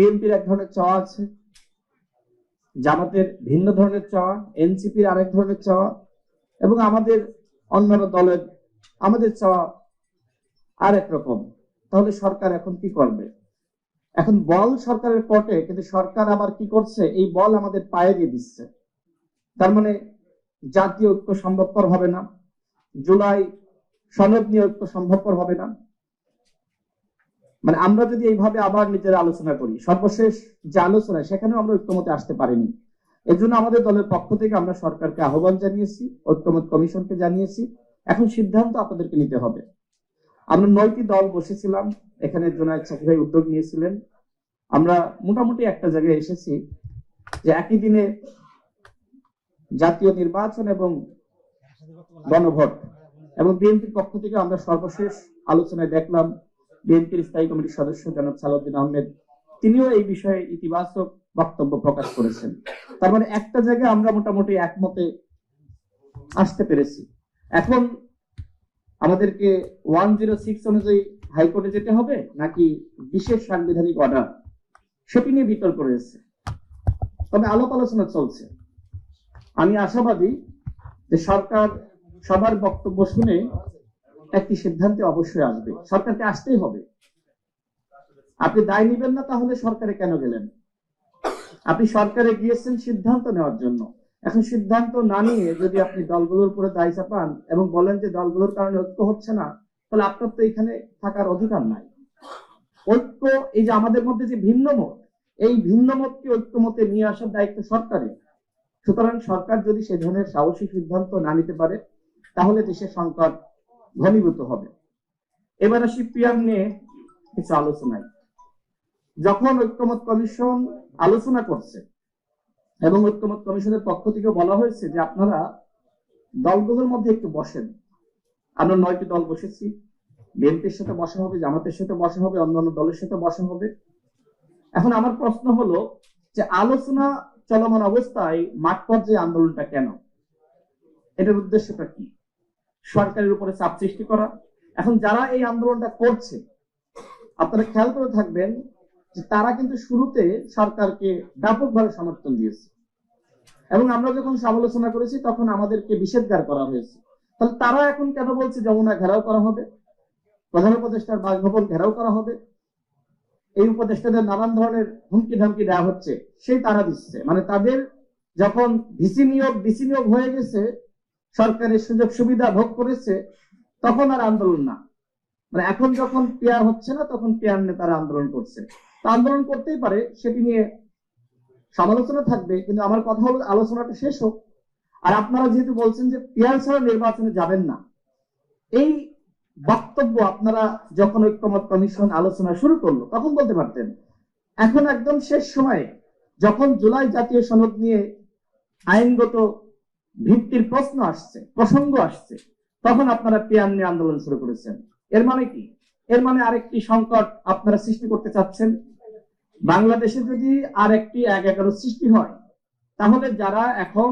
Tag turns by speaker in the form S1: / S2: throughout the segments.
S1: বিএনপির এক ধরনের চাওয়া আছে, জামাতের ভিন্ন ধরনের চাওয়া, এনসিপির আরেক ধরনের চাওয়া, এবং আমাদের অন্যান্য দলের, আমাদের চাওয়া আরেক রকম। তাহলে সরকার এখন কি করবে? এখন বল সরকারের কোর্টে কিন্তু সরকার আবার কি করছে? এই বল আমাদের পায়ে দিয়ে দিচ্ছে। তার মানে জাতীয় ঐক্য সম্ভবপর হবে না, জুলাই সনদ নিয়ে ঐক্য সম্ভবপর হবে না। মানে আমরা যদি এইভাবে আবার নিজেরা আলোচনা করি, সর্বশেষ যে আলোচনা সেখানেও আমরা ঐক্যমতে আসতে পারিনি। এর জন্য আমাদের দলের পক্ষ থেকে আমরা সরকারকে আহ্বান জানিয়েছি, ঐক্যমত কমিশনকে জানিয়েছি। এখন সিদ্ধান্ত আপনাদেরকে নিতে হবে। আমরা নয়টি দল বসেছিলাম, এখানে জোনায়দ সাকি ভাই উদ্যোগ নিয়েছিলেন। আমরা মোটামুটি একটা জায়গায় এসেছি যে একই দিনে জাতীয় নির্বাচন এবং গণভোট। এবং বিএনপির পক্ষ থেকে আমরা সর্বশেষ আলোচনায় দেখলাম বিএনপির স্থায়ী কমিটির সদস্য জনাব সালাউদ্দিন আহমেদ, তিনিও এই বিষয়ে ইতিবাচক বক্তব্য প্রকাশ করেছেন। তার মানে একটা জায়গায় আমরা মোটামুটি একমতে আসতে পেরেছি। এখন আমাদেরকে ওয়ান জিরো সিক্স অনুযায়ী হাইকোর্টে যেতে হবে নাকি বিশেষ সাংবিধানিক অর্ডার? সেটি নিয়ে বিতর্ক রয়েছে। তবে আলাপ আলোচনা চলছে। আমি আশাবাদী যে সরকার সবার বক্তব্য শুনে একটি সিদ্ধান্তে অবশ্যই আসবে। সরকারকে আসতেই হবে। আপনি দায় নেবেন না, তাহলে সরকারে কেন গেলেন? আপনি সরকারে গিয়েছেন সিদ্ধান্ত নেওয়ার জন্য। এখন সিদ্ধান্ত না নিয়ে যদি আপনি দলগুলোর উপরে দায় চাপান এবং বলেন যে দলগুলোর কারণে ঐক্য হচ্ছে না, তাহলে আপনার তো এখানে থাকার অধিকার নাই। ঐক্য, এই যে আমাদের মধ্যে যে ভিন্ন মত, এই ভিন্ন মতকে ঐক্যমতে নিয়ে আসার দায়িত্ব সরকারের সুতরাং সরকার যদি সে ধরনের সাহসী সিদ্ধান্ত না নিতে পারে, তাহলে দেশের সংকট ঘনীভূত হবে। এবার আসি পিয়ার নিয়ে কিছু আলোচনায়। যখন ঐক্যমত কমিশন আলোচনা করছে এবং ঐক্যমত কমিশনের পক্ষ থেকে বলা হয়েছে যে আপনারা দলগুলোর মধ্যে একটু বসেন। আমরা নয়টি দল বসেছি। বিএনপির সাথে বসা হবে, জামাতের সাথে বসা হবে, অন্যান্য দলের সাথে বসা হবে। এখন আমার প্রশ্ন হলো যে আলোচনা চলমান অবস্থায় মাঠ পর্যায়ে আন্দোলনটা কেন? এটার উদ্দেশ্যটা কি? সরকারের উপরে চাপ সৃষ্টি করা। এখন যারা এই আন্দোলনটা করছে, আপনারা খেয়াল করে থাকবেন যে তারা কিন্তু শুরুতে সরকারকে ব্যাপকভাবে সমর্থন দিয়েছে। এবং আমরা যখন সমালোচনা করেছি, তখন আমাদেরকে নিষেধগার করা হয়েছে। তাহলে তারা এখন কেন বলছে যমুনা ঘেরাও করা হবে? প্রধান উপদেষ্টার বাসভবন ঘেরাও করা হবে? এই উপদেষ্টাদের নানান ধরনের হুমকি ধামকি দেওয়া হচ্ছে, সেই তারা দিচ্ছে। মানে তাদের যখন ভিসি নিয়োগ ডিসি নিয়োগ হয়ে গেছে সরকারের সুযোগ সুবিধা ভোগ করেছে, তখন আর আন্দোলন না। মানে এখন যখন পেয়ার হচ্ছে না, তখন পেয়ার নিয়ে তারা আন্দোলন করছে। আন্দোলন করতেই পারে, সেটি নিয়ে সমালোচনা থাকবে, কিন্তু আমার কথা হলো আলোচনাটা শেষ হোক। আর আপনারা যেহেতু বলছেন যে পেয়ার ছাড়া নির্বাচনে যাবেন না, এই বক্তব্য আপনারা যখন ঐক্যমত কমিশন আলোচনা শুরু করল, তখন বলতে পারতেন, এখন একদম শেষ সময়ে যখন জুলাই জাতীয় সনদ নিয়ে আইনগত ভিত্তির প্রশ্ন আসছে, প্রসঙ্গ আসছে। তখন আপনারা পেয়ার নিয়ে আন্দোলন শুরু করেছেন। এর মানে কি? এর মানে আরেকটি সংকট আপনারা সৃষ্টি করতে চাচ্ছেন। বাংলাদেশে যদি আর একটি এক এগারো সৃষ্টি হয়, তাহলে যারা এখন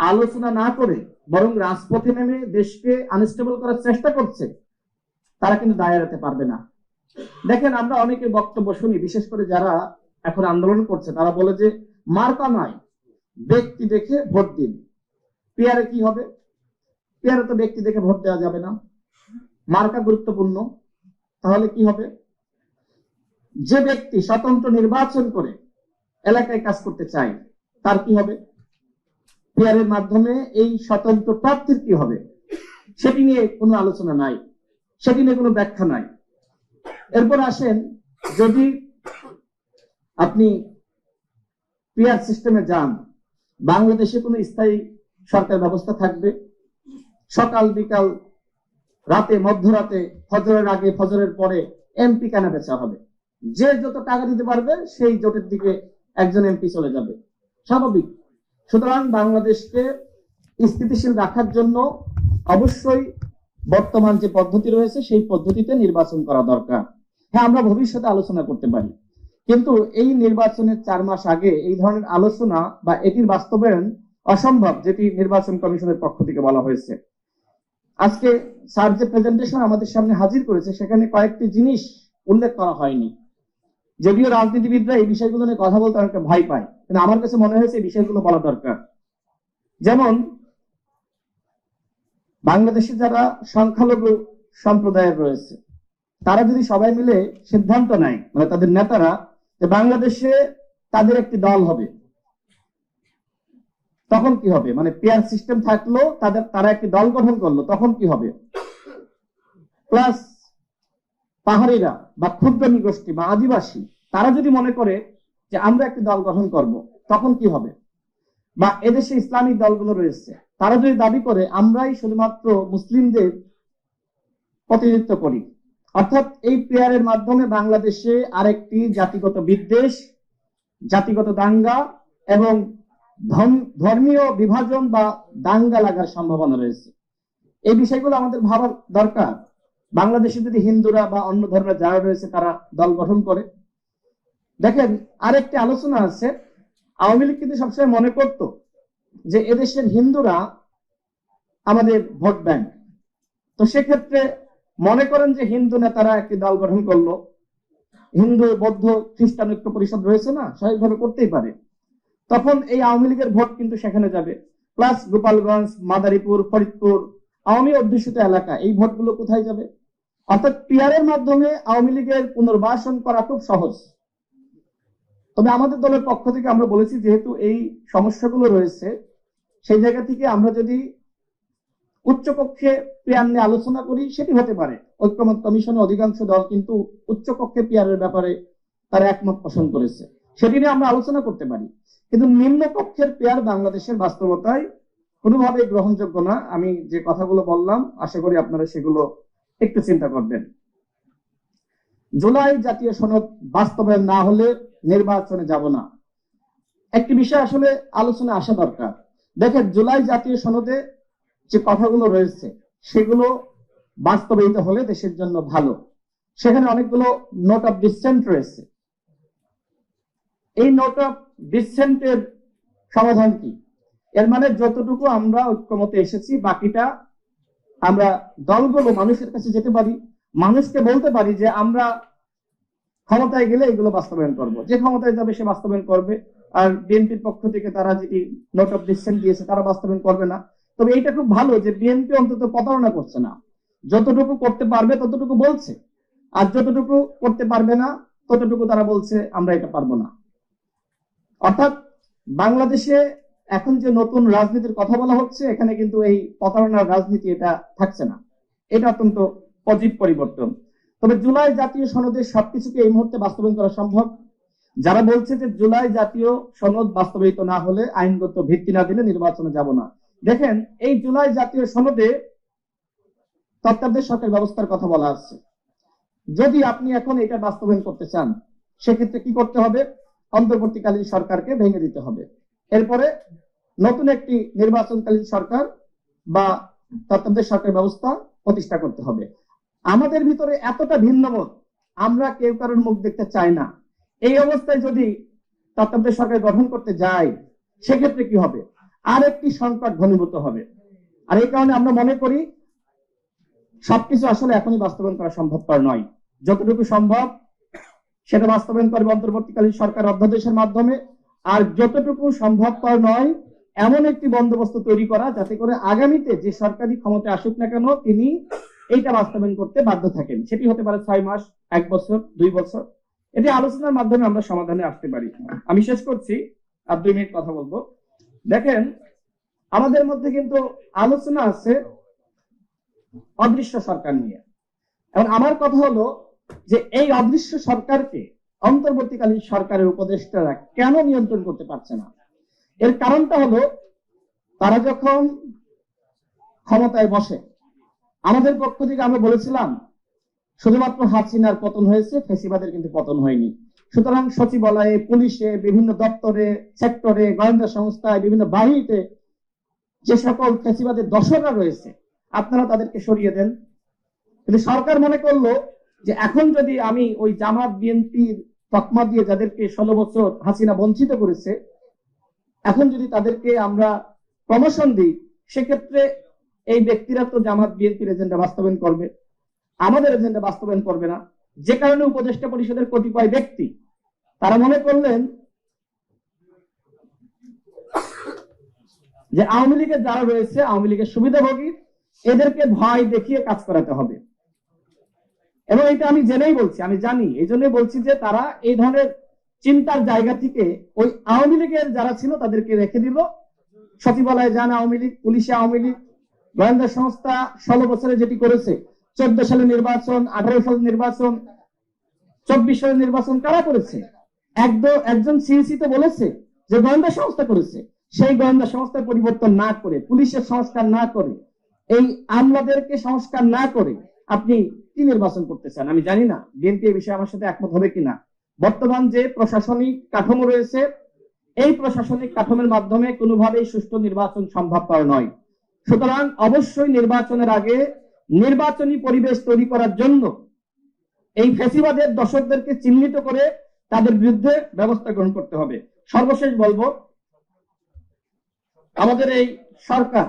S1: আলোচনা না করে, বরং রাজপথে নেমে দেশকে আনস্টেবল করার চেষ্টা করছে, তারা কিন্তু দায় এড়াতে পারবে না। দেখেন, আমরা অনেকে বক্তব্য শুনি, বিশেষ করে যারা এখন আন্দোলন করছে, তারা বলে যে, মার্কা নয়। ব্যক্তি দেখে ভোট দিন। পেয়ারে কি হবে? পেয়ারে তো ব্যক্তি দেখে ভোট দেওয়া যাবে না। মার্কা গুরুত্বপূর্ণ। তাহলে কি হবে? যে ব্যক্তি স্বতন্ত্র নির্বাচন করে এলাকায় কাজ করতে চায়, তার কি হবে? পেয়ারের মাধ্যমে এই স্বতন্ত্র প্রার্থীর কি হবে? সেটি নিয়ে কোনো আলোচনা নাই। সেটি নিয়ে কোনো ব্যাখ্যা নাই। এরপর আসেন, যদি আপনি পিয়ার সিস্টেমে যান বাংলাদেশে কোনো স্থায়ী সরকার ব্যবস্থা থাকবে? সকাল বিকাল, রাতে, মধ্যরাতে, ফজরের আগে, ফজরের পরে এমপি কেনা বেচা হবে? যে যত টাকা দিতে পারবে, সেই জোটের দিকে একজন এমপি চলে যাবে। স্বাভাবিক। সুতরাং বাংলাদেশকে স্থিতিশীল রাখার জন্য অবশ্যই বর্তমান যে পদ্ধতি রয়েছে, সেই পদ্ধতিতে নির্বাচন করা দরকার। হ্যাঁ আমরা ভবিষ্যতে আলোচনা করতে পারি। কিন্তু এই নির্বাচনের চার মাস আগে এই ধরনের আলোচনা বা এটির বাস্তবায়ন অসম্ভব, যেটি নির্বাচন কমিশনের পক্ষ থেকে বলা হয়েছে। আজকে স্যার যে প্রেজেন্টেশন আমাদের সামনে হাজির করেছে, সেখানে কয়েকটি জিনিস উল্লেখ করা হয়নি। যদিও রাজনীতিবিদরা এই বিষয়গুলো নিয়ে কথা বলতে অনেকটা ভয় পায়, কিন্তু আমার কাছে মনে হয়েছে এই বিষয়গুলো বলা দরকার। যেমন, বাংলাদেশে যারা সংখ্যালঘু সম্প্রদায়ের রয়েছে, তারা যদি সবাই মিলে সিদ্ধান্ত নেয় মানে তাদের নেতারা বাংলাদেশে তাদের একটি দল হবে। তখন কি হবে? মানে পেয়ার সিস্টেম থাকল, তাদের, তারা একটি দল গঠন করল, তখন কি হবে? প্লাস পাহাড়িরা বা ক্ষুদ্র নিগোষ্ঠী বা আদিবাসী, তারা যদি মনে করে যে আমরা একটি দল গঠন করব, তখন কি হবে? বা এদেশে ইসলামিক দলগুলো রয়েছে, তারা যদি দাবি করে, আমরাই শুধুমাত্র মুসলিমদের প্রতিনিধিত্ব করি। অর্থাৎ এই প্লেয়ারের মাধ্যমে বাংলাদেশে আরেকটি জাতিগত বিদ্বেষ, জাতিগত দাঙ্গা এবং ধর্ম- ধর্মীয় বিভাজন বা দাঙ্গা লাগার সম্ভাবনা রয়েছে। এই বিষয়গুলো আমাদের ভাবা দরকার। বাংলাদেশে যদি হিন্দুরা বা অন্য ধর্মের যারা রয়েছে, তারা দল গঠন করে। দেখেন, আরেকটি আলোচনা আছে। আওয়ামী লীগ কিন্তু সবসময় মনে করত যে এদেশের হিন্দুরা আমাদের ভোট ব্যাংক। তো সেক্ষেত্রে মনে করেন যে হিন্দু নেতারা একটি দল গঠন করল। হিন্দু, বৌদ্ধ, খ্রিস্টান ঐক্য পরিষদ রয়েছে না? স্বাভাবিকভাবে করতেই পারে। তখন এই আওয়ামী লীগের ভোট কিন্তু সেখানে যাবে। প্লাস গোপালগঞ্জ, মাদারীপুর, ফরিদপুর, আওয়ামী অধ্যুষিত এলাকা, এই ভোটগুলো কোথায় যাবে? অর্থাৎ পিয়ারের মাধ্যমে আওয়ামী লীগের পুনর্বাসন করা খুব সহজ। তবে আমাদের দলের পক্ষ থেকে আমরা বলেছি, যেহেতু এই সমস্যাগুলো রয়েছে, সেই জায়গা থেকে আমরা যদি উচ্চকক্ষে পিয়ার নিয়ে আলোচনা করি, সেটি হতে পারে। ঐক্যমত কমিশনের অধিকাংশ দল কিন্তু উচ্চকক্ষে পিয়ারের ব্যাপারে তারা একমত পোষণ করেছে। সেটি নিয়ে আমরা আলোচনা করতে পারি। কিন্তু নিম্ন কক্ষের পেয়ার বাংলাদেশের বাস্তবতায় কোনোভাবেই গ্রহণযোগ্য না। আমি যে কথাগুলো বললাম, আশা করি আপনারা সেগুলো একটু চিন্তা করবেন। জুলাই জাতীয় সনদ বাস্তবায়ন না হলে নির্বাচনে যাব না। একটি বিষয় আসলে আলোচনা আসা দরকার। দেখেন, জুলাই জাতীয় সনদে যে কথাগুলো রয়েছে, সেগুলো বাস্তবায়িত হলে দেশের জন্য ভালো। সেখানে অনেকগুলো নোট অফ ডিসেন্ট রয়েছে। এই নোট অফ ডিসেন্টের সমাধান কি? এর মানে যতটুকু আমরা ঐক্যমতে এসেছি, বাকিটা আমরা দলগুলো, মানুষের কাছে যেতে পারি, মানুষকে বলতে পারি যে আমরা ক্ষমতায় গেলে এগুলো বাস্তবায়ন করব। যে ক্ষমতায় যাবে সে বাস্তবায়ন করবে। আর বিএনপির পক্ষ থেকে তারা যেটি নোট অফ ডিসেন্ট দিয়েছে, তারা বাস্তবায়ন করবে না। তবে এইটা খুব ভালো যে বিএনপি অন্তত প্রতারণা করছে না। যতটুকু করতে পারবে ততটুকু বলছে। আর যতটুকু করতে পারবে না, ততটুকু তারা বলছে, আমরা এটা পারব না। অর্থাৎ বাংলাদেশে এখন যে নতুন রাজনীতির কথা বলা হচ্ছে, এখানে কিন্তু এই প্রতারণার রাজনীতি এটা থাকছে না। এটা অত্যন্ত পজিটিভ পরিবর্তন। তবে জুলাই জাতীয় সনদের সবকিছুকে এই মুহূর্তে বাস্তবায়ন করা সম্ভব। যারা বলছে যে জুলাই জাতীয় সনদ বাস্তবায়িত না হলে আইনগত ভিত্তি না দিলে নির্বাচনে যাব না দেখেন, এই জুলাই জাতীয় সনদে তত্ত্বাবধায়ক সরকার ব্যবস্থার কথা বলা আছে। যদি আপনি এখন এটা বাস্তবায়ন করতে চান, সেক্ষেত্রে কি করতে হবে? অন্তর্বর্তীকালীন সরকারকে ভেঙে দিতে হবে। এরপরে নতুন একটি নির্বাচনকালীন সরকার বা তত্ত্বাবধায়ক সরকার ব্যবস্থা প্রতিষ্ঠা করতে হবে। আমাদের ভিতরে এতটা ভিন্নমত, আমরা কেউ কারোর মুখ দেখতে চাই না। এই অবস্থায় যদি তত্ত্বাবধায়ক সরকার গঠন করতে যাই সেক্ষেত্রে কি হবে? আর একটি সংকট ঘনীভূত হবে। আর এই কারণে আমরা মনে করি, সবকিছু আসলে এখনই বাস্তবায়ন করা সম্ভবপর নয়। যতটুকু সম্ভব, সেটা বাস্তবায়ন করবে অন্তর্বর্তীকালীন সরকার অধ্যাদেশের মাধ্যমে। আর যতটুকু সম্ভবপর নয়, এমন একটি বন্দোবস্ত তৈরি করা, যাতে করে আগামীতে যে সরকারি ক্ষমতা আসুক না কেন, তিনি এইটা বাস্তবায়ন করতে বাধ্য থাকেন। সেটি হতে পারে ছয় মাস, এক বছর, দুই বছর। এটি আলোচনার মাধ্যমে আমরা সমাধানে আসতে পারি। আমি শেষ করছি, আর দুই মিনিট কথা বলব। দেখেন, আমাদের মধ্যে কিন্তু আলোচনা আছে অদৃশ্য সরকার নিয়ে। এবং আমার কথা হলো যে এই অদৃশ্য সরকারকে অন্তর্বর্তীকালীন সরকারের উপদেষ্টারা কেন নিয়ন্ত্রণ করতে পারছে না? এর কারণটা হলো তারা যখন ক্ষমতায় বসে, আমাদের পক্ষ থেকে আমরা বলেছিলাম, শুধুমাত্র হাসিনার পতন হয়েছে, ফেসিবাদের কিন্তু পতন হয়নি। সুতরাং সচিবালয়ে, পুলিশে, বিভিন্ন দপ্তরে, সেক্টরে, গোয়েন্দা সংস্থায়, বিভিন্ন বাহিনীতে যে সকল ফেসিবাদের দশরা রয়েছে, আপনারা তাদেরকে সরিয়ে দেন। কিন্তু সরকার মনে করল যে এখন যদি আমি ওই জামাত বিএনপির তকমা দিয়ে যাদেরকে ষোলো বছর হাসিনা বঞ্চিত করেছে, এখন যদি তাদেরকে আমরা প্রমোশন দিই, সেক্ষেত্রে এই ব্যক্তিরা তো জামাত বিএনপির এজেন্ডা বাস্তবায়ন করবে। আমাদের এজেন্ডা বাস্তবায়ন করবে না। যে কারণে উপদেষ্টা পরিষদের কতিপয় ব্যক্তি, তারা মনে করলেন যে আওয়ামী লীগের যারা রয়েছে, আওয়ামী লীগের সুবিধাভোগী, এদেরকে ভয় দেখিয়ে কাজ করাতে হবে। এবং এটা আমি জেনেই বলছি, আমি জানি, এই জন্য বলছি যে তারা এই ধরনের চিন্তার জায়গা থেকে ওই আওয়ামী লীগের যারা ছিল, তাদেরকে রেখে দিল। সচিবালয়ে যান আওয়ামী লীগ, পুলিশে আওয়ামী লীগ, গোয়েন্দা সংস্থা ষোলো বছরে যেটি করেছে চোদ্দ সালে নির্বাচন, আঠারো সালে নির্বাচন, চব্বিশ সালে নির্বাচন কারা করেছে? একজন সিইসি তো বলেছে যে গোয়েন্দা সংস্থা করেছে। সেই গোয়েন্দা সংস্থার পরিবর্তন না করে, পুলিশের সংস্কার না করে, এই আমলাদেরকে সংস্কার না করে আপনি কি নির্বাচন করতে চান? আমি জানি না। বিএনপি এই বিষয়ে আমার সাথে একমত হবে কিনা? বর্তমান যে প্রশাসনিক কাঠামো রয়েছে, এই প্রশাসনিক কাঠামোর মাধ্যমে কোনোভাবেই সুষ্ঠু নির্বাচন সম্ভবপর নয়। সুতরাং অবশ্যই নির্বাচনের আগে নির্বাচনী পরিবেশ তৈরি করার জন্য এই ফেসিবাদের দর্শকদেরকে চিহ্নিত করে তাদের বিরুদ্ধে ব্যবস্থা গ্রহণ করতে হবে। সর্বশেষ বলব, আমাদের এই সরকার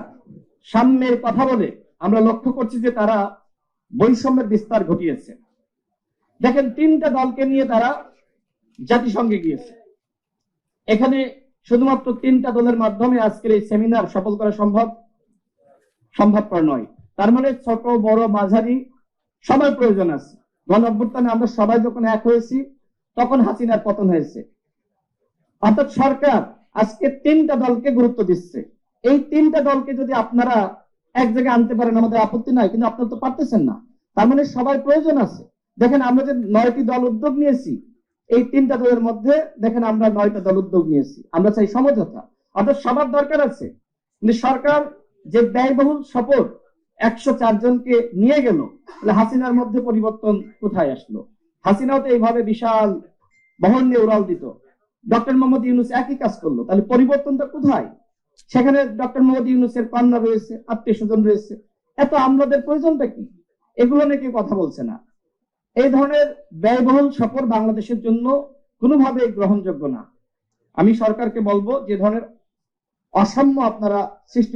S1: সাম্যের কথা বলে আমরা লক্ষ্য করছি যে তারা বৈষম্যের বিস্তার ঘটিয়েছে। দেখেন, তিনটা দলকে নিয়ে তারা জাতিসংঘে গিয়েছে। এখানে শুধুমাত্র তিনটা দলের মাধ্যমে আজকের এই সেমিনার সফল করা সম্ভব, সম্ভবপর নয়। তার মানে ছোট, বড়, মাঝারি, সবার প্রয়োজন আছে। গণ অভ্যুত্থানে আমরা সবাই যখন এক হয়েছি, তখন হাসিনার পতন হয়েছে। অর্থাৎ সরকার আজকে তিনটা দলকে গুরুত্ব দিচ্ছে। এই তিনটা দলকে যদি আপনারা এক জায়গায় আনতে পারেন, আমাদের আপত্তি নাই, কিন্তু আপনারা তো পারতেছেন না। তার মানে সবার প্রয়োজন আছে। দেখেন আমরা যে নয়টি দল উদ্যোগ নিয়েছি, এই তিনটা দলের মধ্যে দেখেন আমরা নয়টা দল উদ্যোগ নিয়েছি। আমরা চাই সমঝোতা। অর্থাৎ সবার দরকার আছে। কিন্তু সরকার যে ব্যয়বহুল সফর একশো জনকে নিয়ে গেল। তাহলে হাসিনার মধ্যে পরিবর্তন কোথায় আসলো? হাসিনাও তো এইভাবে বিশাল বহন নিয়ে উড়াল দিত। ডক্টর মোহাম্মদ ইউনুস একই কাজ করল। তাহলে পরিবর্তনটা কোথায়? সেখানে ডক্টর মোহাম্মদ ইউনুসের কন্যা রয়েছে, আত্মীয় স্বজন রয়েছে। এত আমলাদের প্রয়োজনটা কি? এগুলো নিয়ে কথা বলছে না। এই ধরনের ব্যয়বহুল সফর বাংলাদেশের জন্য কোনোভাবেই গ্রহণযোগ্য না। আমি সরকারকে বলব, যে ধরনের অসাম্য আপনারা সৃষ্টি